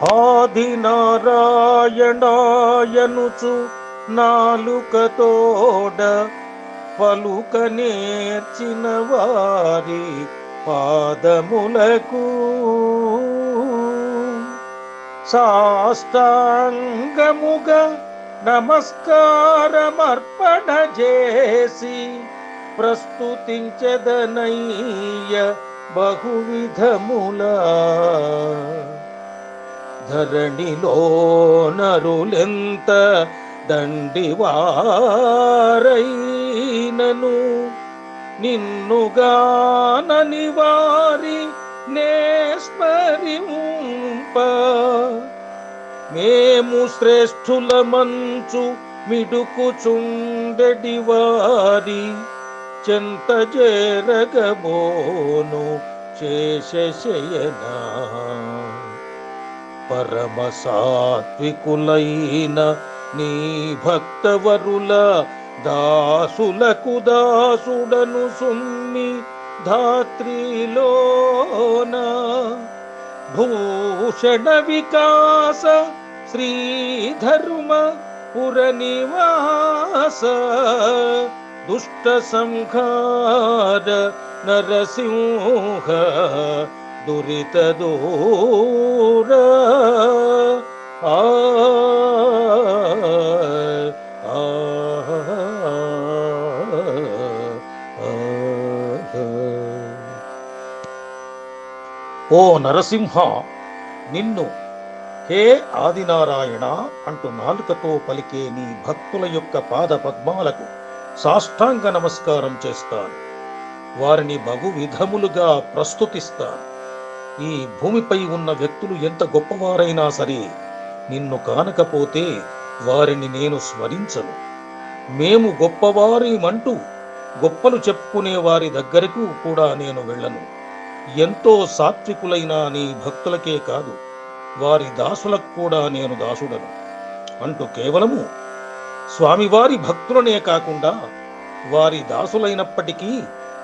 ఆదినారాయణాయనుచు నాలుకతోడ పలుక నేర్చిన వారి పాదములకు సాష్టాంగముగా నమస్కారమర్పణ చేసి ప్రస్తుతించదనయ్య బహువిధములా ధరణిలో నరులెంత దండివారైనను నిన్నుగానని వారి నేస్మరింప మేము శ్రేష్ఠుల మంచు మిడుకుచుండెడి వారి చెంత చేరగబోను శేషశయనా పరమ సాత్వికులైన నీ భక్తవరుల దాసులకు దాసుడను సుమ్మి ధాత్రిలోన. భూషణ వికాస శ్రీధర్మ పురనివాస దుష్ట సంహార నరసింహ దురిత దూర. ఆ ఓ నరసింహ నిన్ను హే ఆదినారాయణ అంటూ నాలుకతో పలికే నీ భక్తుల యొక్క పాద పద్మాలకు సాష్టాంగ నమస్కారం చేస్తాను. వారిని బహు విధములుగా ప్రస్తుతిస్తాను. ఈ భూమిపై ఉన్న వ్యక్తులు ఎంత గొప్పవారైనా సరే నిన్ను కానకపోతే వారిని నేను స్మరించను. మేము గొప్పవారిమంటూ గొప్పలు చెప్పుకునే వారి దగ్గరకు కూడా నేను వెళ్ళను. ఎంతో సాత్వికులైన నీ భక్తులకే కాదు వారి దాసులకు కూడా నేను దాసుడను. అంటూ కేవలము స్వామివారి భక్తులనే కాకుండా వారి దాసులైనప్పటికీ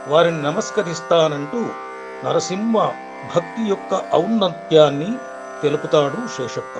వారిని నమస్కరిస్తానంటూ నరసింహ భక్తి యొక్క ఔన్నత్యాన్ని తెలుపుతాడు శేషప్ప.